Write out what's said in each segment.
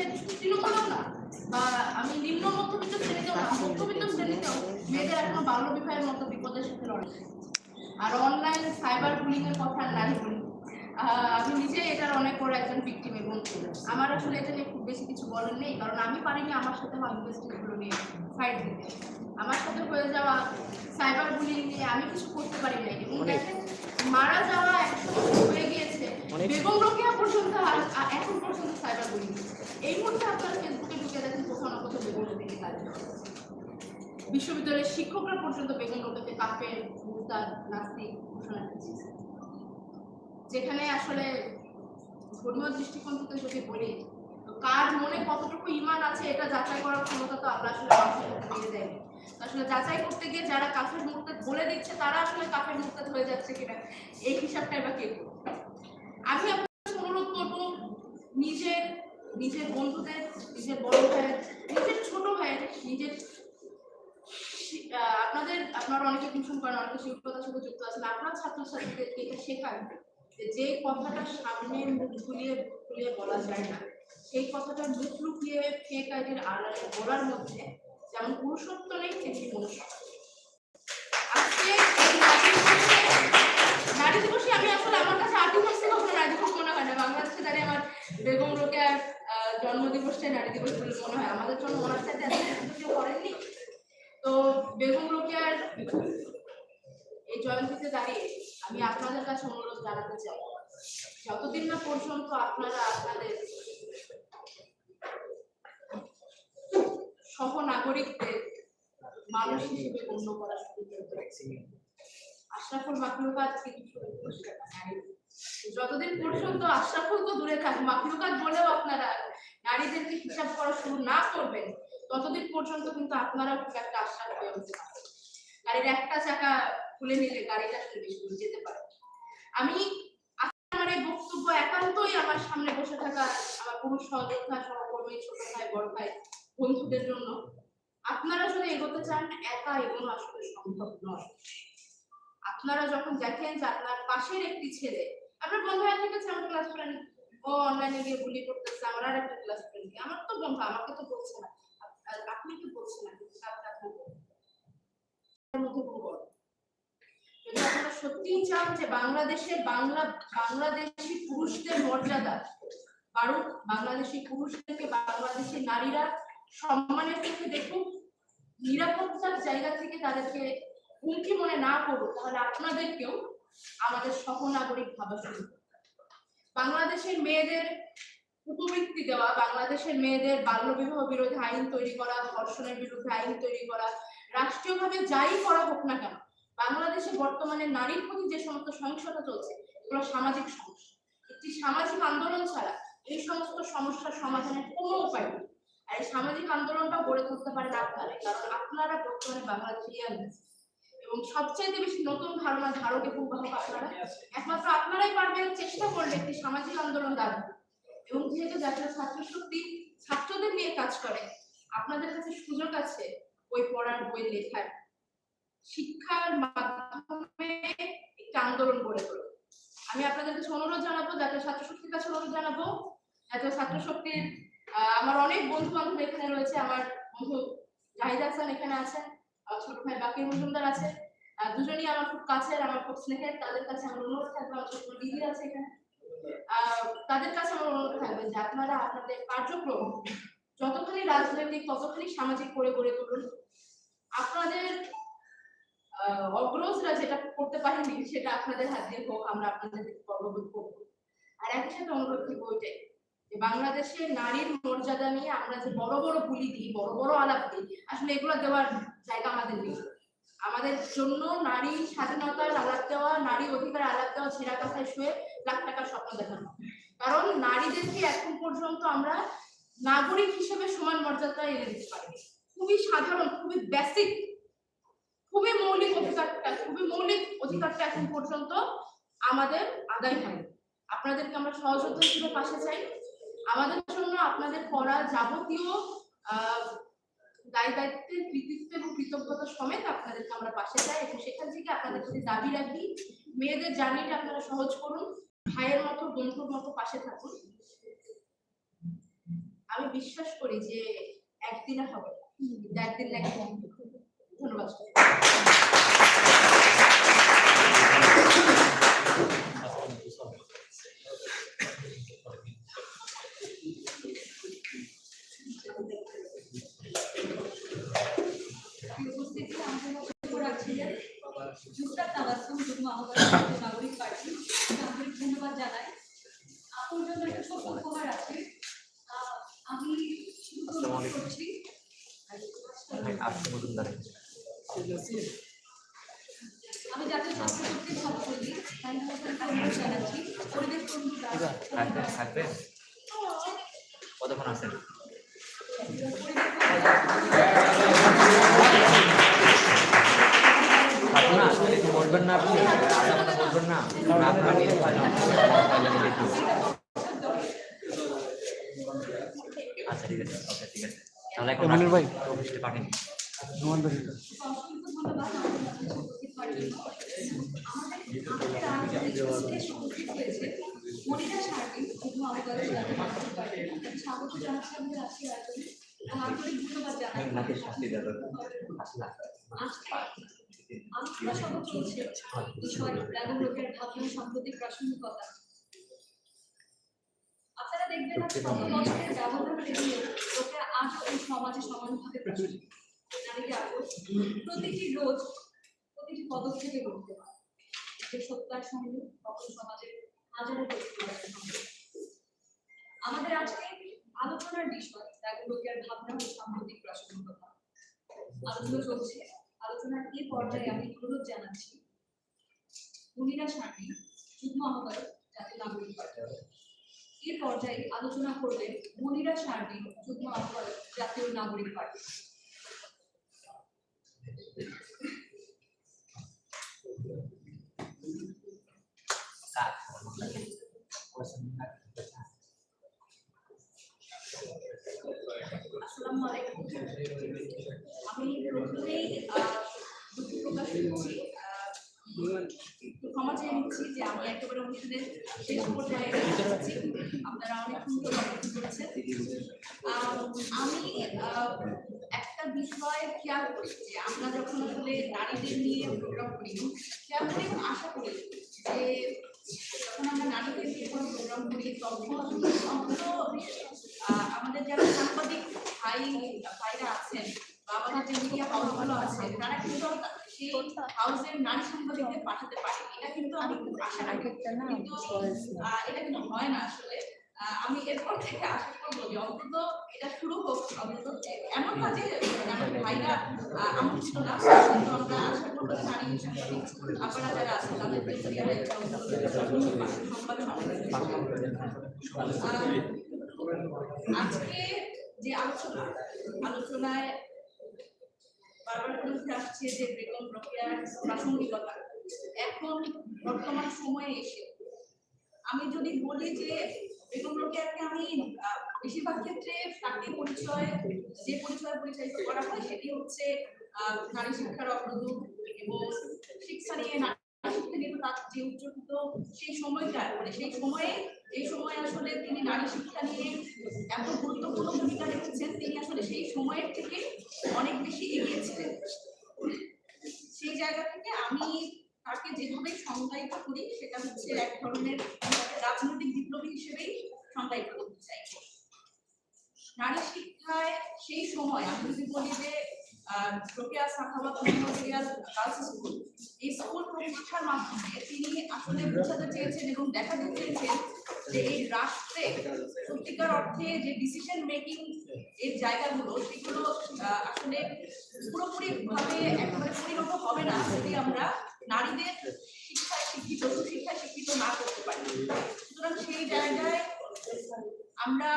বাংলাদেশের তৃণমূলও না। বা আমি নিম্ন মধ্যবিত্ত শ্রেণীতেও না মধ্যবিত্ত শ্রেণীতেও মেয়েদের এখনও বাল্য বিবাহের মতো বিপদের সাথে লড়াই। আর অনলাইন সাইবার বুলিং এর কথা নাই বলি। আমি নিজে এটার অনেক বড় একজন ভিকটিম এবং আমার আসলে এটা নিয়ে খুব বেশি কিছু বলার নেই কারণ আমি পারিনি আমার সাথে হওয়া ইনভেস্টিগুলো নিয়ে ফাইট দিতে। আমার সাথে হয়ে যাওয়া সাইবার বুলিং নিয়ে আমি কিছু করতে পারি নাই। এবং দেখেন মারা যাওয়া একশো হয়ে গিয়েছে। বেগম রোকেয়া পর্যন্ত এখন পর্যন্ত সাইবার বুলিং এই মুহূর্তে আপনারা ফেসবুকে ঢুকে দেখেন কোথাও না কোথাও কাজ বিশ্ববিদ্যালয়ের শিক্ষকরা পর্যন্ত বেগম রোকেকে কাফের মুরতাদ নাস্তিক ঘোষণা দিচ্ছে যেখানে আসলে ধর্মীয় দৃষ্টিকোণ থেকে যদি বলি কার মনে কতটুকু ইমান আছে এটা যাচাই করার ক্ষমতা তো আল্লাহ আসলে মানুষের দিয়ে দেয়নি তো আসলে যাচাই করতে গিয়ে যারা কাফের মুক্তাদ বলে দিচ্ছে, তারা আসলে কাফের মুক্তাদ হয়ে যাচ্ছে কিনা, এই হিসাবটা এবার কে? আমি আপনার অনুরোধ করব, নিজের নিজের বন্ধুদের, নিজের বড় ভাইয়ের, নিজের ছোট ভাইয়ের, নিজের আপনাদের, আপনারা অনেকে টিউশন করেন, অনেকে শিক্ষকতার সাথে যুক্ত আছেন, আপনার ছাত্রছাত্রীদেরকে এটা শেখান যে যে কথাটা সামনে মুখ খুলিয়ে খুলিয়ে বলা যায় না, সেই কথাটা মুখ লুকিয়ে ফেক আইডির আড়ালে বলার মধ্যে যেমন পুরুষত্ব নেই, তেমনি মনুষ্য। নারী দিবসে- আমি আসলে আমার কাছে আট দিবসে কখনো নারী মনে হয় না, বাংলাদেশে দাঁড়িয়ে আমার বেগম রোকেয়ার জন্মদিবসটাই নারী দিবস বলে মনে হয়। আমাদের জন্য ওনার সাথে কেউ করেননি। তো বেগম রোকেয়ার এই জয়ন্তীতে দাঁড়িয়ে আমি আপনাদের কাছে অনুরোধ জানাতে চাই। যতদিন না পর্যন্ত আপনারা আপনাদের সহ নাগরিকদের মানুষ হিসেবে গণ্য করা শুরু করবেন আশরাফুল মাকলুকাত। যতদিন পর্যন্ত আশরাফুল তো দূরে থাক মাকলুকাত বলেও আপনারা নারীদেরকে হিসাব করা শুরু না করবেন, ততদিন পর্যন্ত কিন্তু আপনারা খুব একটা আশ্বাস হয়ে উঠতে পারবেন গাড়ির একটা চাকা খুলে নিলে গাড়িটা আসলে বেশি দূর যেতে পারে আমি আমার এই বক্তব্য একান্তই আমার সামনে বসে থাকা আমার পুরুষ সহযোদ্ধা, সহকর্মী, ছোট ভাই, বড় ভাই, বন্ধুদের জন্য, আপনারা যদি এগোতে চান, একা এগোনো আসলে সম্ভব নয়। আপনারা যখন দেখেন যে আপনার পাশের একটি ছেলে, আপনার বন্ধু আছে আমার ক্লাস ফ্রেন্ড ও অনলাইনে গিয়ে বুলি করতেছে, আমার আর একটা ক্লাস ফ্রেন্ড আমার তো বন্ধু, আমাকে তো বলছে না। না, কিন্তু সত্যিই চান যে বাংলাদেশে বাংলা বাংলাদেশি পুরুষদের মর্যাদা বাড়ুক। বাংলাদেশি পুরুষদেরকে বাংলাদেশি নারীরা সম্মানের চোখে দেখুক, নিরাপত্তার জায়গা থেকে তাদেরকে হুমকি মনে না করুক, তাহলে আপনাদেরকেও আমাদের সহনাগরিক ভাবা শুরু। বাংলাদেশের মেয়েদের উপবৃত্তি দেওয়া, বাংলাদেশের মেয়েদের বাল্যবিবাহ বিরোধী আইন তৈরি করা, ধর্ষণের বিরুদ্ধে আইন তৈরি করা, রাষ্ট্রীয়ভাবে যাই করা হোক না কেন, বাংলাদেশে বর্তমানে নারীর প্রতি যে সমস্ত সহিংসতা চলছে, এগুলো সামাজিক সমস্যা। একটি সামাজিক আন্দোলন ছাড়া এই সমস্ত সমস্যার সমাধানের কোনো উপায় নেই। আর এই সামাজিক আন্দোলনটা গড়ে তুলতে পারেন আপনারা কারণ আপনারা বর্তমানে বাংলাদেশে এবং সবচাইতে বেশি নতুন ধারণা ধারক এবং একমাত্র আপনারাই পারবেন চেষ্টা করলে একটি সামাজিক আন্দোলন দাঁড়ানো এবং যেহেতু জাতীয় ছাত্র শক্তি, ছাত্রদের নিয়ে কাজ করে, আপনাদের কাছে সুযোগ আছে বই পড়ার, বই লেখার। শিক্ষার মাধ্যমে একটি আন্দোলন গড়ে তোলো। আমি আপনাদের কাছে অনুরোধ জানাব জাতীয় ছাত্র শক্তির কাছে অনুরোধ জানাব জাতীয় ছাত্র শক্তির আমার অনেক বন্ধু বান্ধব এখানে রয়েছে, আমার বন্ধু জাহিদ হাসান এখানে আছেন ছোট ভাই বাকির মজুমদার আছে। দুজনই আমার খুব কাছের, আমার খুব স্নেহের, তাদের কাছে আমার অনুরোধ থাকবে, আমার ছোট দিদি আছে এখানে। তাদের কাছে আমার অনুরোধ থাকবে যে আপনারা আপনাদের কার্যক্রম যতখানি রাজনৈতিক, ততখানি সামাজিক করে গড়ে তুলুন। আপনাদের অগ্রজরা যেটা করতে পারেনি, সেটা আপনাদের হাত দিয়ে হোক, আমরা আপনাদের গর্ববোধ করব। আর একই সাথে অনুরোধ করব ওইটাই, যে বাংলাদেশের নারীর মর্যাদা নিয়ে আমরা যে বড় বড় বুলি দিই, বড় বড় আলাপ দিই, আসলে এগুলো দেওয়ার জায়গা আমাদের নেই। আমাদের জন্য নারী স্বাধীনতার আলাপ দেওয়া, নারী অধিকার আলাপ দেওয়া ছেঁড়া কাঁথায় শুয়ে লাখ টাকার স্বপ্ন দেখানো। কারণ নারীদেরকে এখন পর্যন্ত আমরা নাগরিক হিসেবে সমান মর্যাদা এনে দিতে পারি খুবই সাধারণ, খুবই বেসিক খুবই মৌলিক অধিকারটা, খুবই মৌলিক অধিকারটা এখন পর্যন্ত আমাদের আদায় হয়নি। আপনাদেরকে আমরা সহযোদ্ধা হিসেবে পাশে চাই। আমাদের জন্য আপনাদের করা যাবতীয় দায় দায়িত্বের কৃতিত্ব এবং কৃতজ্ঞতা সমেত আপনাদেরকে আমরা পাশে যাই এবং সেখান থেকে আপনাদের কাছে দাবি রাখি। মেয়েদের জার্নিটা আপনারা সহজ করুন, ভাইয়ের মতো, বন্ধুর মতো পাশে থাকুন। আমি বিশ্বাস করি যে একদিনে হবে কিন্তু একদিন ধন্যবাদ। আচ্ছা ঠিক আছে ওকে ঠিক আছে। তাহলে এখন রমানুর ভাই। অফিসে পাঠিয়ে দিন। নোমান ভাই। মনিরা শাস্তি আলোচনা চলছে। বিষয় ভাবনা সাম্প্রতিক প্রাসঙ্গিকতা। আপনারা দেখবেন আজ বছরের ব্যবধান পেরিয়ে রোকেয়া আজও এই সমাজে সমানভাবে নারীকে আরও প্রতিটি রোজ প্রতিটি পদক্ষেপে করতে যে সত্যার সঙ্গে তখন সমাজের হাজারো আমাদের আজকে আলোচনার বিষয় রোকেয়ার ভাবনা ও সাম্প্রতিক প্রাসঙ্গিকতা আলোচনা চলছে। আলোচনার এই পর্যায়ে আমি অনুরোধ জানাচ্ছি মুনিরা শারমি যুগ্ম আহ্বায়ক জাতীয় নাগরিক পার্টি। এই পর্যায়ে আলোচনা করবেন মনিরা শারমি যুগ্ম আহ্বায়ক জাতীয় নাগরিক পার্টি। আমি প্রকাশ করছি। ক্ষমা চেয়ে নিচ্ছি যে আমি একেবারে অনুষ্ঠানের শেষ আপনারা ধরে অপেক্ষা করেছেন। আমি একটা বিষয় খেয়াল করি যে আমরা যখন আসলে নারীদের নিয়ে প্রোগ্রাম করি, খেয়াল করি আশা করি যে যখন আমরা নারীদের নিয়ে কোনো প্রোগ্রাম করি, তখন অন্তত আমাদের যারা সাংবাদিক ভাই, ভাইরা আছেন বা আমাদের যে মিডিয়া হাউসগুলো আছে তারা কিন্তু সেই হাউসের নারী সাংবাদিকদের পাঠাতে পারে এটা আশা রাখি এটা কিন্তু হয় না আসলে। আমি এরপর থেকে আশা করব যে অন্তত এটা শুরু হোক অন্তত এমন না যে ভাইরা আহ, আমন্ত্রিত না কিন্তু আমরা আশা করব নারী আপনারা যারা আছেন তাদের আজকে যে আলোচনা আলোচনায় বারবার করে আসছে যে বেগম রোকেয়ার প্রাসঙ্গিকতা এখন বর্তমান সময়ে এসে আমি যদি বলি যে বেগম রোকেয়ারকে আমি বেশিরভাগ ক্ষেত্রে তাকে পরিচয়, যে পরিচয় পরিচালিত করা হয় সেটি হচ্ছে নারী শিক্ষার অগ্রদূত এবং শিক্ষা নিয়ে যে উচ্চকিত সেই সময়টা মানে সেই সময়ে, এই সময় আসলে তিনি নারী শিক্ষা নিয়ে এত গুরুত্বপূর্ণ ভূমিকা রেখেছেন, তিনি আসলে সেই সময়ের থেকে অনেক বেশি এগিয়ে ছিলেন। সেই জায়গা থেকে আমি তাকে যেভাবে সংজ্ঞায়িত করি, সেটা হচ্ছে এক ধরনের রাজনৈতিক বিপ্লবী হিসেবেই সংজ্ঞায়িত করতে চাই। নারী শিক্ষায় সেই সময়, আমি যদি বলি যে গার্লস স্কুল, এই স্কুল প্রতিষ্ঠার মাধ্যমে তিনি আসলে বোঝাতে চেয়েছেন এবং দেখাতে চেয়েছেন যে এই রাষ্ট্রে সত্যিকার অর্থে যে ডিসিশন মেকিং এর জায়গাগুলো, সেগুলো আসলে পুরোপুরি ভাবে একেবারে পরিণত হবে না যদি আমরা নারীদের শিক্ষায় শিক্ষিত সুশিক্ষায় শিক্ষিত না করতে পারি। সুতরাং সেই জায়গায় আমরা,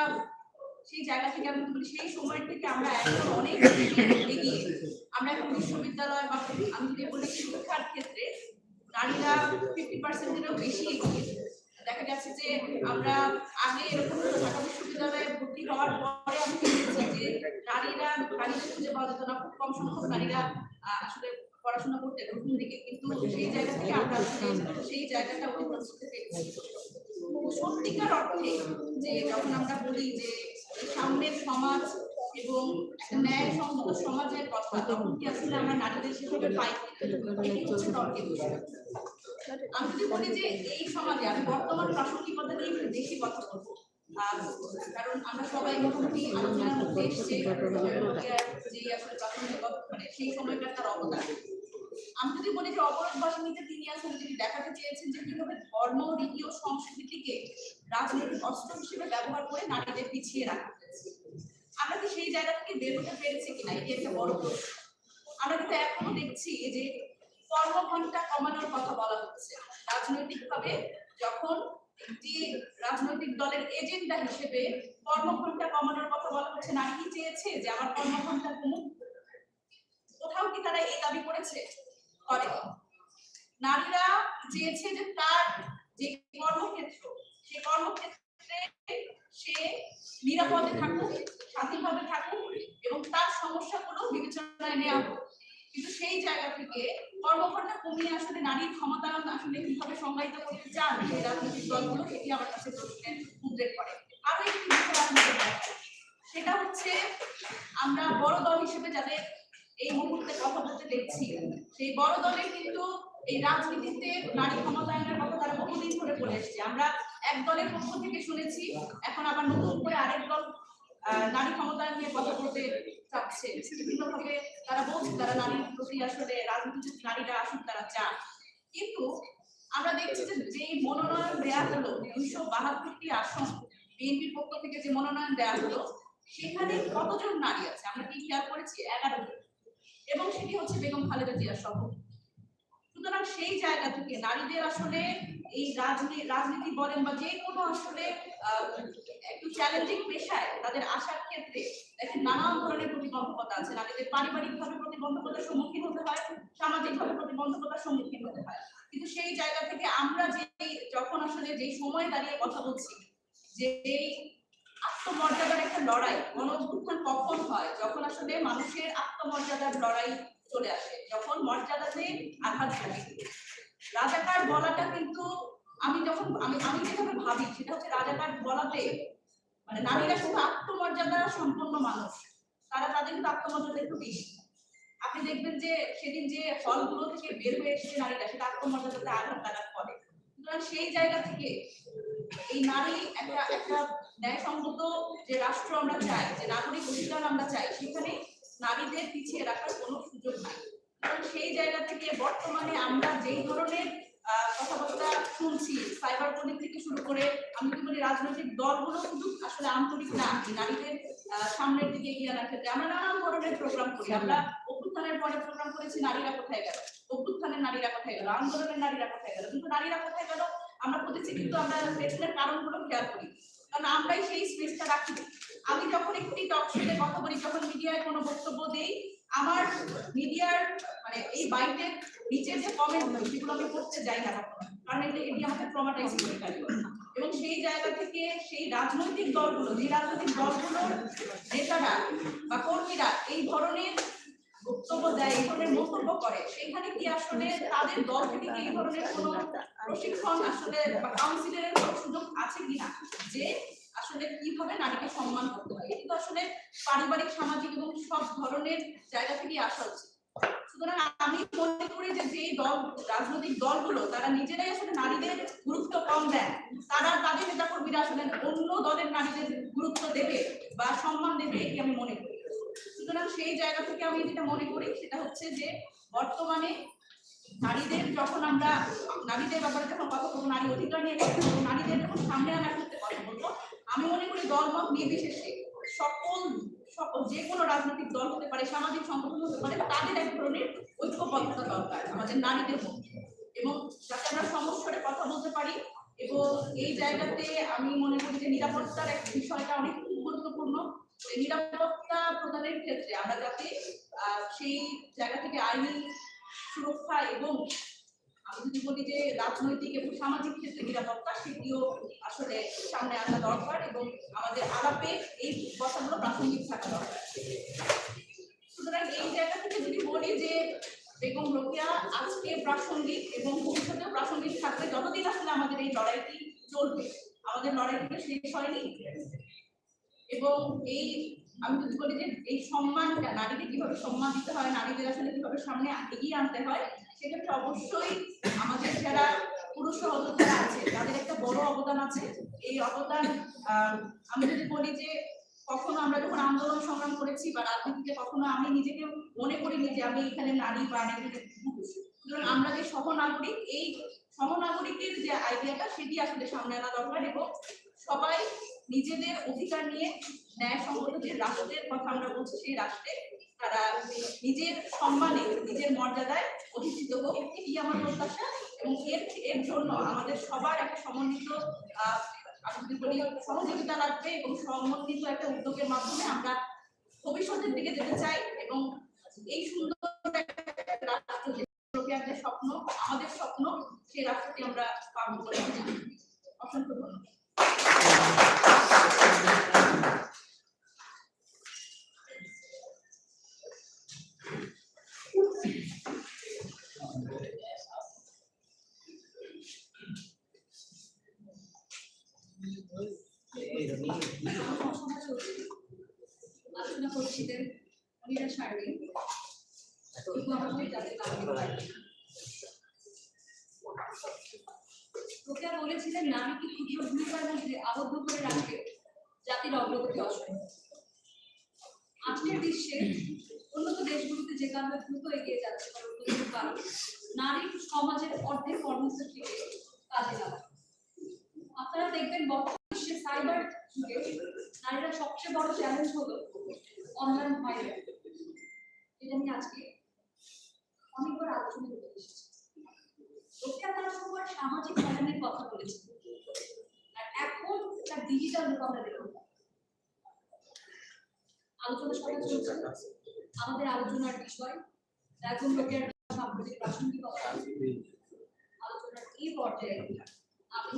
সেই জায়গা থেকে আমি বলি, সেই সময় থেকে আমরা এখন অনেক এগিয়ে। আমরা এখন বিশ্ববিদ্যালয় বা আমি যদি বলি শিক্ষার ক্ষেত্রে নারীরা ফিফটি পার্সেন্টেরও বেশি এগিয়ে। দেখা যাচ্ছে যে আমরা আগে এরকম ঢাকা বিশ্ববিদ্যালয়ে ভর্তি হওয়ার পরে আমি দেখেছি যে নারীরা নারীদের খুঁজে পাওয়া যেত না, খুব কম সংখ্যক নারীরা আসলে পড়াশোনা করতে প্রথম দিকে কিন্তু সেই জায়গা থেকে আমরা সেই জায়গাটা অতিক্রম করতে পেরেছি। সত্যিকার অর্থে যে যখন আমরা বলি যে সামনের সমাজ এবং ন্যায় সম্মত সমাজের কথা তখন কি আসলে আমরা নারীদের সেভাবে পাই হচ্ছে তর্কের বিষয়। আমি যদি বলি যে এই সমাজে আমি বর্তমান প্রাসঙ্গিকতা নিয়ে একটু বেশি কথা বলব। কারণ আমরা সবাই মোটামুটি আলোচনার মধ্যে এসেছি। যে আসলে প্রাসঙ্গিকতা মানে সেই সময়কার তার অবদান আমি যদি বলি যে অবরোধ বাসনীতে তিনি আসলে তিনি দেখাতে চেয়েছেন যে কীভাবে ধর্ম, রীতি ও সংস্কৃতিকে রাজনৈতিক অস্ত্র হিসেবে ব্যবহার করে নারীদের পিছিয়ে রাখা হয়েছে। আমরা কি সেই জায়গা থেকে বের হতে পেরেছি কিনা, এটি একটা বড় প্রশ্ন। আমরা কিন্তু এখনও দেখছি যে কর্মঘণ্টা কমানোর কথা বলা হচ্ছে। রাজনৈতিকভাবে যখন একটি রাজনৈতিক দলের এজেন্ডা হিসেবে কর্মঘণ্টা কমানোর কথা বলা হচ্ছে নারী চেয়েছে যে আমার কর্মঘণ্টা কমুক? কোথাও কি তারা এই দাবি করেছে? করে। নারীরা চেয়েছে যে তার যে কর্মক্ষেত্র সেই কর্মক্ষেত্রে সে নিরাপদে থাকুক স্বাধীনভাবে থাকুক এবং তার সমস্যাগুলো বিবেচনায় নেওয়া হোক। কিন্তু সেই জায়গা থেকে কর্মঘণ্টা কমিয়ে আসলে নারীর ক্ষমতায়ন আসলে কীভাবে সংজ্ঞায়িত করতে চান এই রাজনৈতিক দলগুলো, সেটি আমার কাছে প্রশ্নের উদ্রেক করে। আরও একটি সেটা হচ্ছে আমরা বড় দল হিসেবে যাদের এই মুহূর্তে কথা বলতে দেখছি। সেই বড় দলে কিন্তু এই রাজনীতিতে নারী ক্ষমতায়নের কথা তারা বহুদিন ধরে বলে এসছে। আমরা এক দলের পক্ষ থেকে শুনেছি, এখন আবার নতুন করে আরেক দল নারী ক্ষমতায়ন নিয়ে কথা বলতে চাচ্ছে। বিভিন্ন ভাবে তারা বলছে, তারা নারীর প্রতি আসলে রাজনীতিতে নারীরা আসুক, তারা চান কিন্তু আমরা দেখছি যে যে মনোনয়ন দেয়া হলো, দুইশো বাহাত্তরটি আসন, বিএনপির পক্ষ থেকে যে মনোনয়ন দেয়া হলো, সেখানে কতজন নারী আছে? আমরা কি খেয়াল করেছি? এগারো জন। এবং সেটি হচ্ছে বেগম খালেদা জিয়া সহ সুতরাং সেই জায়গা থেকে নারীদের আসলে এই রাজনীতি বলেন বা যে কোনো আসলে একটু চ্যালেঞ্জিং পেশায় তাদের আসার ক্ষেত্রে দেখেন নানান ধরনের প্রতিবন্ধকতা আছে। নারীদের পারিবারিক ভাবে প্রতিবন্ধকতার সম্মুখীন হতে হয় সামাজিক ভাবে প্রতিবন্ধকতার সম্মুখীন হতে হয়। কিন্তু সেই জায়গা থেকে আমরা যে যখন আসলে যে সময় দাঁড়িয়ে কথা বলছি যে আত্মমর্যাদার একটা লড়াই গণ কখন হয়, যখন আসলে মানুষের আত্মমর্যাদার লড়াই চলে আসে, যখন মর্যাদাতে আঘাত লাগে রাজাকার বলাটা কিন্তু আমি যখন, আমি আমি যেভাবে ভাবি, সেটা হচ্ছে রাজাকার বলাতে মানে নারীরা শুধু আত্মমর্যাদা সম্পন্ন মানুষ, তারা তাদের কিন্তু আত্মমর্যাদা একটু বেশি। আপনি দেখবেন যে সেদিন যে হলগুলো থেকে বের হয়ে এসেছে নারীরা, সেটা আত্মমর্যাদাতে আঘাত লাগার করে। সুতরাং সেই জায়গা থেকে এই নারী একটা একটা ন্যায়সঙ্গত যে রাষ্ট্র আমরা চাই, যে নাগরিক অধিকার আমরা চাই, সেখানে নারীদের পিছিয়ে রাখার কোনো সুযোগ নাই। সেই জায়গা থেকে বর্তমানে আমরা যেই ধরনের কথাবার্তা শুনছি সাইবার বুলিং থেকে শুরু করে আমি যদি বলি রাজনৈতিক দলগুলো কিন্তু আসলে আন্তরিক না নারীদের সামনের দিকে এগিয়ে ক্ষেত্রে আমরা নানান ধরনের প্রোগ্রাম করি। আমরা অভ্যুত্থানের পরে প্রোগ্রাম করেছি, নারীরা কোথায় গেল? অভ্যুত্থানের নারীরা কোথায় গেল? আন্দোলনের নারীরা কোথায় গেল? কিন্তু নারীরা কোথায় গেল? আমরা খুঁজেছি কিন্তু আমরা পেছনের কারণগুলো খেয়াল করি। কারণ আমরাই সেই স্পেসটা রাখি। আমি যখন একটি টক শোতে কথা বলি, যখন মিডিয়ায় কোনো বক্তব্য দেই, আমার মিডিয়ার মানে এই বাইটের নিচের যে কমেন্ট সেগুলো আমি করতে যাই না কারণ এটি এটি আমাকে ট্রমাটাইজ করে ফেলে। এবং সেই জায়গা থেকে সেই রাজনৈতিক দলগুলো, যে রাজনৈতিক দলগুলোর নেতারা বা কর্মীরা এই ধরনের বক্তব্য দেয়, এই ধরনের মন্তব্য করে। সেখানে কি আসলে তাদের দল থেকে এই ধরনের কোনো প্রশিক্ষণ আসলে কাউন্সিলের সুযোগ আছে কিনা? যে আসলে কীভাবে নারীকে সম্মান করতে হয়। এটি তো আসলে পারিবারিক, সামাজিক এবং সব ধরনের জায়গা থেকে আসা উচিত। সুতরাং আমি মনে করি যে যেই দল, রাজনৈতিক দলগুলো, তারা নিজেরাই আসলে নারীদের গুরুত্ব কম দেন তারা তাদের নেতা কর্মীরা আসলে অন্য দলের নারীদের গুরুত্ব দেবে বা সম্মান দেবে, এটি আমি মনে করি। সুতরাং সেই জায়গা থেকে আমি যেটা মনে করি সেটা হচ্ছে যে বর্তমানে নারীদের যখন আমরা, নারীদের ব্যাপারে যখন কথা বলব, নারী অধিকার নিয়ে কথা বলব, নারীদের যখন সামনে আনার ক্ষেত্রে কথা বলব, আমি মনে করি দলমত নির্বিশেষে সকল সকল যে কোনো রাজনৈতিক দল হতে পারে, সামাজিক সংগঠন হতে পারে, তাদের এক ধরনের ঐক্যবদ্ধতা দরকার আমাদের নারীদের মধ্যে। এবং যাতে আমরা সমস্যারে কথা বলতে পারি, এবং এই জায়গাতে আমি মনে করি যে নিরাপত্তার এক বিষয়টা অনেক গুরুত্বপূর্ণ। নিরাপত্তা প্রদানের ক্ষেত্রে আমরা যাতে সেই জায়গা থেকে আইনি সুরক্ষা এবং আমি যদি বলি যে রাজনৈতিক এবং সামাজিক ক্ষেত্রে নিরাপত্তা, সেটিও আসলে সামনে আসা দরকার এবং আমাদের আলাপে এই কথাগুলো প্রাসঙ্গিক থাকা দরকার। সুতরাং এই জায়গা থেকে যদি বলি যে বেগম রোকেয়া আজকে প্রাসঙ্গিক এবং ভবিষ্যতেও প্রাসঙ্গিক থাকবে, যতদিন আসলে আমাদের এই লড়াইটি চলবে, আমাদের লড়াইটি শেষ হয়নি। এবং এই, আমি যদি বলি যে এই সম্মানটা নারীকে কীভাবে সম্মান দিতে হয়, নারীদের আসলে কীভাবে সামনে এগিয়ে আনতে হয়, সেক্ষেত্রে অবশ্যই আমাদের যারা পুরুষ যারা আছে, তাদের একটা বড় অবদান আছে। এই অবদান আমি যদি বলি যে কখনো আমরা যখন আন্দোলন সংগ্রাম করেছি বা রাজনীতিতে কখনো আমি নিজেকে মনে করিনি যে আমি এখানে নারী বা সুতরাং আমরা যে সহনাগরিক, এই সহনাগরিকের যে আইডিয়াটা সেটি আসলে সামনে আনা দরকার এবং সবাই নিজেদের অধিকার নিয়ে ন্যায়সঙ্গত যে রাষ্ট্রের কথা আমরা বলছি, সেই রাষ্ট্রে তারা নিজের সম্মানে, নিজের মর্যাদায় অধিষ্ঠিত হোক। এটি আমার প্রত্যাশা এবং এর এর জন্য আমাদের সবার একটা সমন্বিত সহযোগিতা লাগবে এবং সমন্বিত একটা উদ্যোগের মাধ্যমে আমরা ভবিষ্যতের দিকে যেতে চাই এবং এই সুন্দর একটা স্বপ্ন, আমাদের স্বপ্ন, সেই রাষ্ট্রটি আমরা পাবো বলে অসংখ্য ধন্যবাদ আলোচনা করছিলেন অনিরা শারমিন তোকে বলেছিলেন নারীকে ক্ষুদ্র ভূমিকার মধ্যে আবদ্ধ করে রাখবে জাতির অগ্রগতি অসম্ভব আজকের বিশ্বে উন্নত দেশগুলোতে যে কারণে দ্রুত এগিয়ে যাচ্ছে কারণ। নারী সমাজের অর্ধেক কর্মস্থল থেকে কাজে লাগা আপনারা দেখবেন বর্তমান বিশ্বে সাইবার নারীরা সবচেয়ে বড় চ্যালেঞ্জ হলো অনলাইন ভাইরাল এটা আজকে অনেকবার আলোচনা এসেছি। লোকে সময় সামাজিক কথা বলেছে। আর এখন তার ডিজিটাল রূপ আমরা আলোচনা সভা চলছে। আমাদের আলোচনার বিষয় এখন লোকের প্রাসঙ্গিকতা আলোচনার এই পর্যায়ে আমি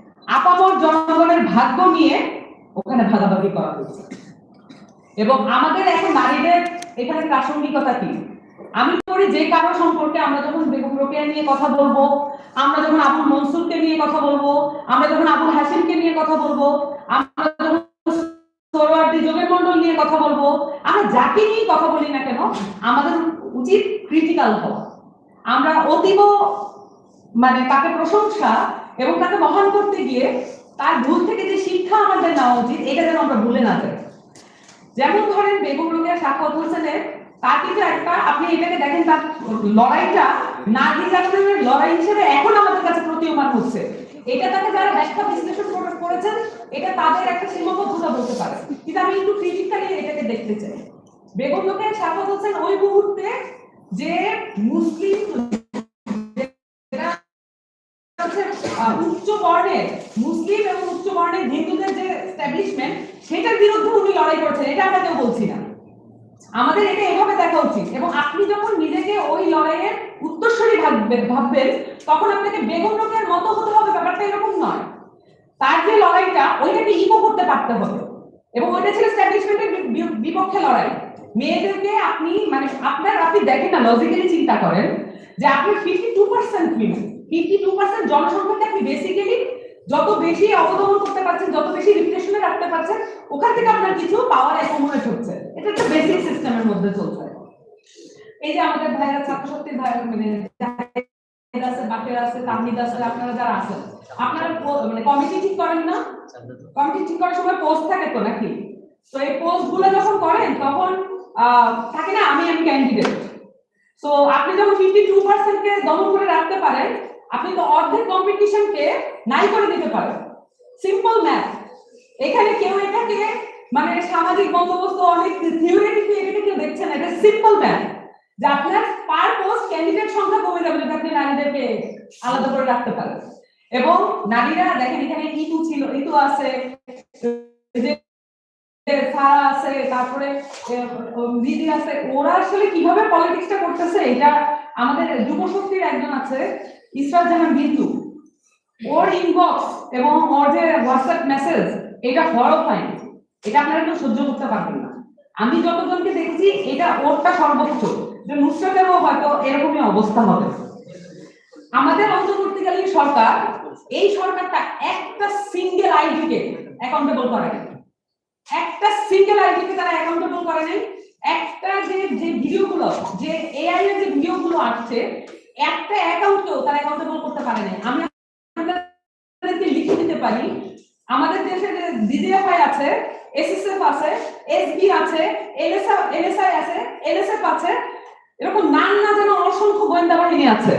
আপামর জনগণের ভাগ্য নিয়ে ওখানে ভাগাভাগি করা হয়েছে। এবং আমাদের এখন নারীদের এখানে প্রাসঙ্গিকতা কি? আমি করি যে কারও সম্পর্কে আমরা যখন বেগম রোকেয়া নিয়ে কথা বলব, আমরা যখন আবুল মনসুরকে নিয়ে কথা বলব, আমরা যখন আবুল হাসিমকে নিয়ে কথা বলব, আমরা যখন যোগের মন্ডল নিয়ে কথা বলব, আমরা যাকে নিয়ে কথা বলি না কেন, আমাদের উচিত ক্রিটিক্যাল হওয়া। আমরা অতীব মানে তাকে প্রশংসা এবং তাকে মহান করতে গিয়ে তার ভুল থেকে যে শিক্ষা আমাদের নেওয়া উচিত, এটা যেন আমরা ভুলে না যাই। যেমন ধরেন বেগম রোকেয়া সাক্ষাৎ হোসেনের তার কিন্তু একটা আপনি এটাকে দেখেন, তার লড়াইটা লড়াই হিসেবে এখন আমাদের কাছে প্রতীয়মান হচ্ছে। এটা তাকে যারা ব্যাখ্যা বিশ্লেষণ করেছেন, এটা তাদের একটা সীমাবদ্ধতা বলতে পারে। কিন্তু আমি একটু ক্রিটিক্যালি এটাকে দেখতে চাই। বেগম রোকেয়া সাক্ষাৎ হোসেন ওই মুহূর্তে যে মুসলিম হচ্ছে, উচ্চ বর্ণের মুসলিম এবং উচ্চ বর্ণের হিন্দুদের যে এস্টাবলিশমেন্ট সেটার বিরুদ্ধে উনি লড়াই করছেন এটা আমরা কেউ বলছি না। আমাদের এটা এভাবে দেখা উচিত। এবং আপনি যখন নিজেকে ওই লড়াইয়ের উত্তরসূরি ভাববেন ভাববেন তখন আপনাকে বেগম রোগের মতো হতে হবে ব্যাপারটা এরকম নয়। তার যে লড়াইটা ওইটাকে ইকো করতে পারতে হবে। এবং ওইটা ছিল এস্টাবলিশমেন্টের বিপক্ষে লড়াই। মেয়েদেরকে আপনি মানে আপনার আপনি দেখেন না লজিক্যালি চিন্তা করেন যে আপনি fifty two percent women fifty two percent জনসংখ্যাকে আপনি বেসিক্যালি যত বেশি অবদমন করতে পারছেন, যত বেশি রিপিটেশনে রাখতে পারছেন, ওখান থেকে আপনার কিছু পাওয়ার অ্যাকোমোডেট হচ্ছে। এটা একটা বেসিক সিস্টেমের মধ্যে চলছে। এই যে আমাদের ভাইরা ছাত্রশক্তির ভাইরা মানে আছে, বাকের আছে তামহিদ আছে, আপনারা যারা আছেন, আপনারা মানে কমিটি ঠিক করেন না? কমিটি ঠিক করার সময় পোস্ট থাকে তো নাকি? তো এই পোস্টগুলো যখন করেন, তখন থাকে না, আমি আমি ক্যান্ডিডেট সো আপনি যখন ফিফটি টু কে দমন করে রাখতে পারেন আপনি তো অর্ধেক কম্পিটিশনকে নাই করে দিতে পারেন। সিম্পল ম্যাথ এখানে কেউ এটাকে মানে সামাজিক বন্দোবস্ত অনেক থিওরিটিক্যালি এটাকে কেউ দেখছে না, এটা সিম্পল ম্যাথ যে আপনার পার পোস্ট ক্যান্ডিডেট সংখ্যা কমে যাবে যদি আপনি নারীদেরকে আলাদা করে রাখতে পারেন। এবং নারীরা, দেখেন এখানে ইতু ছিল ইতু আছে সারা আছে, তারপরে দিদি আছে। ওরা আসলে কীভাবে পলিটিক্সটা করতেছে, এটা আমাদের যুবশক্তির একজন আছে ইসরাত জাহান বিন্দু ওর ইনবক্স এবং ওর যে হোয়াটসঅ্যাপ মেসেজ এটা হরফাইন এটা আপনারা কেউ সহ্য করতে পারবেন না। আমি যতজনকে দেখেছি, এটা ওরটা সর্বোচ্চ। যে নুসরাতেরও হয়তো এরকমই অবস্থা হবে। আমাদের অন্তর্বর্তীকালীন সরকার, এই সরকারটা একটা সিঙ্গেল আইডিকে অ্যাকাউন্টেবল করে। একটা সিঙ্গেল আইডিকে তারা অ্যাকাউন্টেবল করে নাই। একটা যে যে ভিডিওগুলো যে এআই এর যে ভিডিওগুলো আসছে একটা অ্যাকাউন্টকেও তারা অ্যাকাউন্টেবল করতে পারে নাই। আমি আপনাদেরকে লিখে দিতে পারি। আমাদের দেশে ডিজিএফআই আছে, এসএসএফ আছে, এসবি আছে, এলএসআই এলএসআই আছে, এলএসএফ আছে, এরকম নাম না যেন অসংখ্য গোয়েন্দা বাহিনী আছে।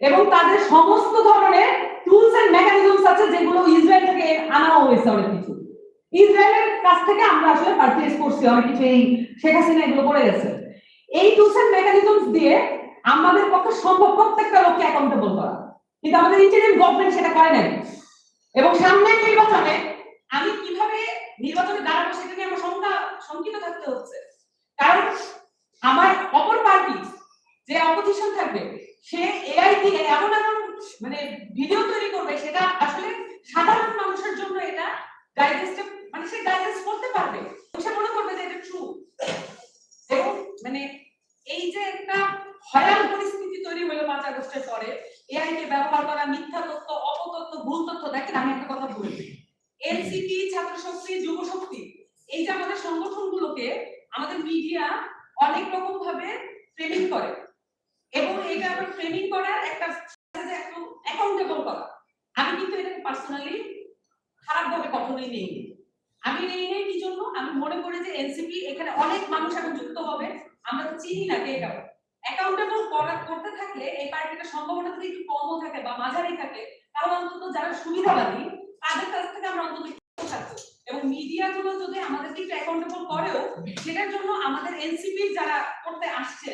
এবং তাদের সমস্ত ধরনের টুলস এন্ড মেকানিজমস আছে যেগুলো ইসরায়েল থেকে আনা হয়েছে অনেক কিছু। ইসরায়েলের কাছ থেকে আমরা আসলে পারচেজ করছি, অনেক কিছু এই শেখ হাসিনা এগুলো করে গেছে। এই টুলস এন্ড মেকানিজমস দিয়ে আমাদের পক্ষে সম্ভব প্রত্যেকটা লোককে অ্যাকাউন্টেবল করা। কিন্তু আমাদের ইন্টারিম গভর্নমেন্ট সেটা করে নাই। এবং সামনের নির্বাচনে আমি কীভাবে নির্বাচনে দাঁড়াবো সেটা নিয়ে আমার শঙ্কা শঙ্কিত থাকতে হচ্ছে। কারণ আমার অপর পার্টি যে অপোজিশন থাকবে, সে এআই দিয়ে এমন এমন মানে ভিডিও তৈরি করবে, সেটা আসলে সাধারণ মানুষের জন্য এটা ডাইজেস্ট মানে সে ডাইজেস্ট করতে পারবে সে মনে করবে যে এটা ট্রু এবং মানে এই যে একটা ভয়াল পরিস্থিতি তৈরি হলো পাঁচ আগস্টের পরে এআই কে ব্যবহার করা মিথ্যা তথ্য অপতথ্য ভুল তথ্য দেখেন আমি একটা কথা বলি এনসিপি ছাত্র শক্তি যুব শক্তি এই যে আমাদের সংগঠনগুলোকে আমাদের মিডিয়া অনেক রকম ভাবে ট্রেনিং করে এবং এটা আবার ট্রেনিং করার একটা একটু অ্যাকাউন্টেবল করা আমি কিন্তু এটাকে পার্সোনালি খারাপ ভাবে কখনোই নেই আমি নেই নেই কি জন্য আমি মনে করি যে এনসিপি এখানে অনেক মানুষ এখন যুক্ত হবে আমরা তো চিনি না কে কেমন অ্যাকাউন্টেবল করা করতে থাকলে এই পার্টিটা সম্ভাবনা যদি একটু কমও থাকে বা মাঝারি থাকে তাহলে অন্তত যারা সুবিধাবাদী তাদের কাছ থেকে আমরা অন্তত একটু থাকব এবং যদি আমাদেরকে অ্যাকাউন্টেবল করেও, সেটার জন্য আমাদের এনসিপি যারা করতে আসছে,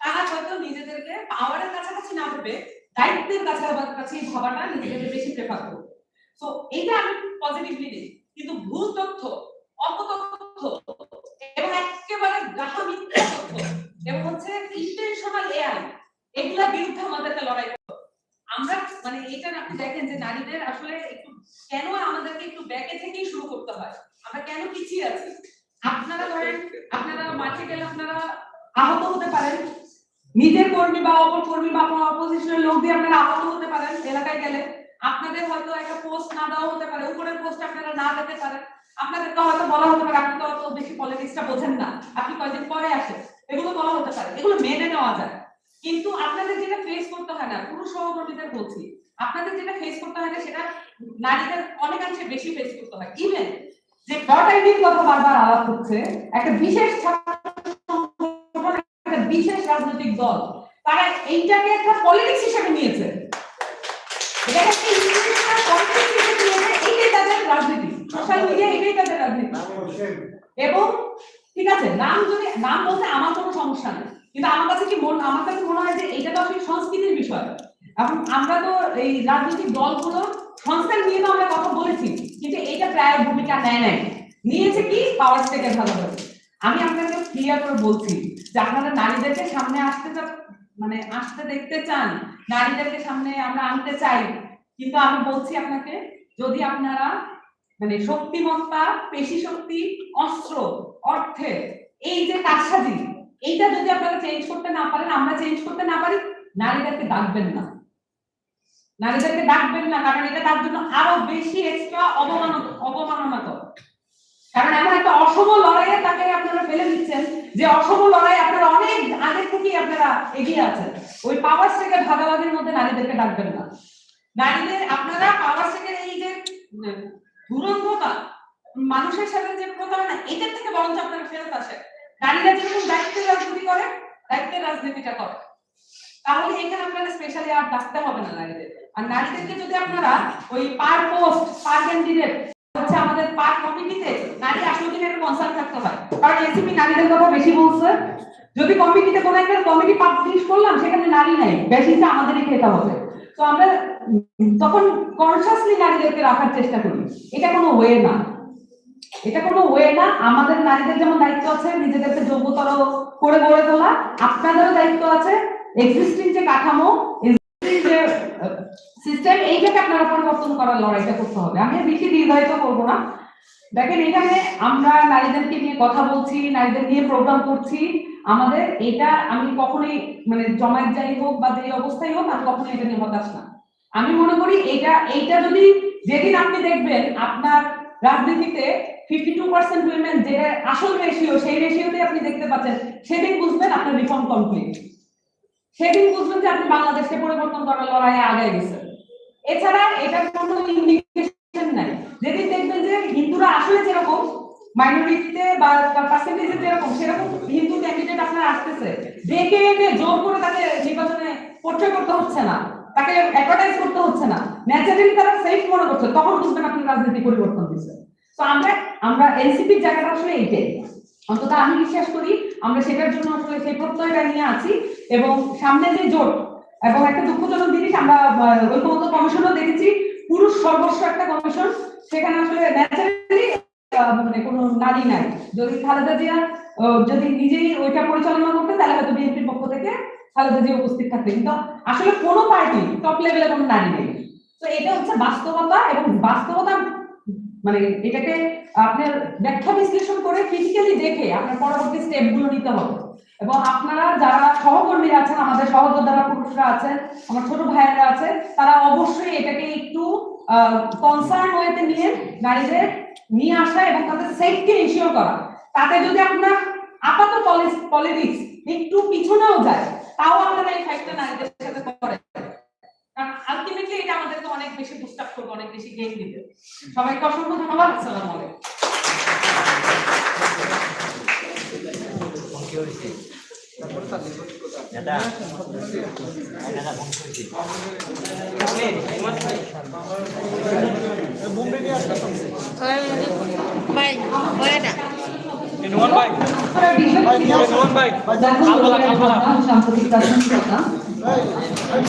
তারা হয়তো নিজেদেরকে পাওয়ারের কাছাকাছি না ভেবে দায়িত্বের কাছাকাছি ভাবাটা নিজেদেরকে বেশি প্রেফার করবে তো এটা আমি পজিটিভলি নিই কিন্তু ভুল তথ্য, অপতথ্য এবং একেবারে গাহা মিথ্যা তথ্য এবং হচ্ছে ইন্টেনশনাল এআই এগুলা বিরুদ্ধে আমাদেরকে লড়াই। আমরা মানে এটা দেখেন যে নারীদের আসলে একটু কেন আমাদেরকে একটু ব্যাকে থেকেই শুরু করতে হয়? আমরা কেন পিছিয়ে আছি? আপনারা ধরেন, আপনারা মাঠে গেলে আপনারা আহত হতে পারেন। নিজের কর্মী বা অপর কর্মী বা আপনার অপোজিশনের লোক দিয়ে আপনারা আহত হতে পারেন এলাকায় গেলে। আপনাদের হয়তো একটা পোস্ট না দেওয়া হতে পারে, উপরের পোস্ট আপনারা না পেতে পারেন। আপনাদেরকে হয়তো বলা হতে পারে, আপনি তো অত বেশি পলিটিক্সটা বোঝেন না। আপনি কয়েকদিন পরে আসেন। এগুলো বলা হতে পারে, এগুলো মেনে নেওয়া যায়। কিন্তু আপনাদের যেটা ফেস করতে হয় না পুরুষ সহকর্মীদের বলছি আপনাদের যেটা ফেস করতে হয় না সেটা নারীদের অনেকাংশে বেশি ফেস করতে হয়। ইভেন যে ডট আইডির কথা বারবার আলাপ হচ্ছে একটা বিশেষ একটা বিশেষ রাজনৈতিক দল তারা এইটাকে একটা পলিটিক্স হিসেবে নিয়েছে। এবং ঠিক আছে নাম যদি নাম বলতে আমার কোনো সমস্যা নেই। কিন্তু আমার কাছে কি মন আমার কাছে মনে হয় যে এটা তো আসলে সংস্কৃতির বিষয়। এখন আমরা তো এই রাজনৈতিক দলগুলো সংস্কার নিয়ে তো আমরা কথা বলেছি, কিন্তু এটা প্রায় ভূমিকা নেয় নাই। নিয়েছে কি? পাওয়ার থেকে ভালোভাবে আমি আপনাকে ক্লিয়ার করে বলছি যে আপনারা নারীদেরকে সামনে আসতে মানে আসতে দেখতে চান, নারীদেরকে সামনে আমরা আনতে চাই। কিন্তু আমি বলছি আপনাকে, যদি আপনারা মানে শক্তিমত্তা পেশি শক্তি অস্ত্র অর্থে এই যে কারসাজি এইটা যদি আপনারা চেঞ্জ করতে না পারেন আমরা চেঞ্জ করতে না পারি নারীদেরকে ডাকবেন না। নারীদেরকে ডাকবেন না কারণ এটা তার জন্য আরও বেশি এক্সট্রা অবমান অবমাননাকর। কারণ এমন একটা অসম লড়াইয়ে তাকে আপনারা ফেলে দিচ্ছেন যে অসম লড়াই আপনারা অনেক আগে থেকেই আপনারা এগিয়ে আছেন। ওই পাওয়ার থেকে ভাগাভাগির মধ্যে নারীদেরকে ডাকবেন না। নারীদের আপনারা পাওয়ার থেকে এই যে উম, দুরন্ততা মানুষের সাথে যে প্রতারণা এটার থেকে বরঞ্চ আপনারা ফেরত আসেন। নারীরা যেরকম দায়িত্বের রাজনীতি করে দায়িত্বের রাজনীতিটা করে। তাহলে এখানে আপনারা স্পেশালি আর ডাকতে হবে না নারীদের আর নারীদেরকে যদি আপনারা ওই পার পোস্ট পার ক্যান্ডিডেট হচ্ছে আমাদের পার কমিটিতে নারী আসলে কিন্তু একটা কনসার্ন থাকতে হয়। কারণ এসিপি নারীদের কথা বেশি বলছে। যদি কমিটিতে কোনো একটা কমিটি পাবলিশ করলাম, সেখানে নারী নাই। বেশিটা আমাদেরই খেতে হবে। তো আমরা তখন কনসাসলি নারীদেরকে রাখার চেষ্টা করি। এটা কোনো ওয়ে না। এটা কোনো ওয়ে না। আমাদের নারীদের যেমন দায়িত্ব আছে, নিজেদেরকে যোগ্যতর করে গড়ে তোলা, আপনাদেরও দায়িত্ব আছে। এক্সিস্টিং যে কাঠামো যে সিস্টেম এইটাকে আপনারা পরিবর্তন করার লড়াইটা করতে হবে। আমি বেশি দীর্ঘায়িত করব না। দেখেন, এখানে আমরা নারীদেরকে নিয়ে কথা বলছি, নারীদের নিয়ে প্রোগ্রাম করছি। আমাদের এটা আমি কখনোই মানে জমায়েত যাই হোক বা যে অবস্থায় হোক, আমি কখনোই এটা নিয়ে হতাশ না। আমি মনে করি এটা, এইটা যদি যেদিন আপনি দেখবেন আপনার রাজনীতিতে ফিফটি টু পার্সেন্ট উইমেন যে আসল রেশিও সেই রেশিওতে আপনি দেখতে পাচ্ছেন, সেদিন বুঝবেন আপনার রিফর্ম কমপ্লিট সেদিন বুঝবেন যে আপনি বাংলাদেশকে পরিবর্তন করার লড়াইয়ে আগে গেছেন। এছাড়া কোনো ইন্ডিকেশন নাই। যেদিন দেখবেন যে হিন্দুরা আসলে যেরকম মাইনরিটিতে বা পার্সেন্টেজে যেরকম, সেরকম হিন্দু ক্যান্ডিডেট আপনার আসতেছে। ডেকে এনে জোর করে তাকে নির্বাচনে পোর্ট্রে করতে হচ্ছে না। তাকে অ্যাডভার্টাইজ করতে হচ্ছে না। ন্যাচারালি তারা সেফ মনে করছে, তখন বুঝবেন আপনি রাজনীতি পরিবর্তন দিচ্ছে আমরা আমরা এনসিপির জায়গাটা আসলে এইটাই অন্তত আমি বিশ্বাস করি আমরা সেটার জন্য আসলে সেই প্রত্যয়টা নিয়ে আছি এবং সামনে যে জোট এবং একটা দুঃখজনক জিনিস আমরা আহ, কমিশনও দেখেছি পুরুষ সর্বস্ব একটা কমিশন সেখানে আসলে ন্যাচারালি মানে কোনো নারী নাই। যদি খালেদা জিয়া যদি নিজেই ওইটা পরিচালনা করতে তাহলে হয়তো বিএনপির পক্ষ থেকে খালেদা জিয়া উপস্থিত থাকতে কিন্তু আসলে কোনো পার্টি টপ লেভেলে কোনো নারী নেই। তো এটা হচ্ছে বাস্তবতা এবং বাস্তবতা মানে এটাকে আপনার ব্যাখ্যা বিশ্লেষণ করে ফিজিক্যালি দেখে আপনার পরবর্তী স্টেপগুলো নিতে হবে। এবং আপনারা যারা সহকর্মীরা আছেন, আমাদের সহযোদ্ধারা, পুরুষরা আছেন, আমার ছোট ভাইয়েরা আছে তারা অবশ্যই এটাকে একটু কনসার্ন ওয়েতে নিয়ে নারীদের নিয়ে আসা এবং তাদের সেফটি ইনশিওর করা। তাতে যদি আপনার আপাত পলিটিক্স একটু পিছনেও যায়, তাও আপনারা এই ফাইটটা নারীদের সাথে কারণ আলটিমেটলি এটা আমাদেরকে অনেক বেশি আপ করবে অনেক বেশি গেইন দিবে সবাইকে অসংখ্য ধন্যবাদ আসসালামু আলাইকুম সাম্প্রতিক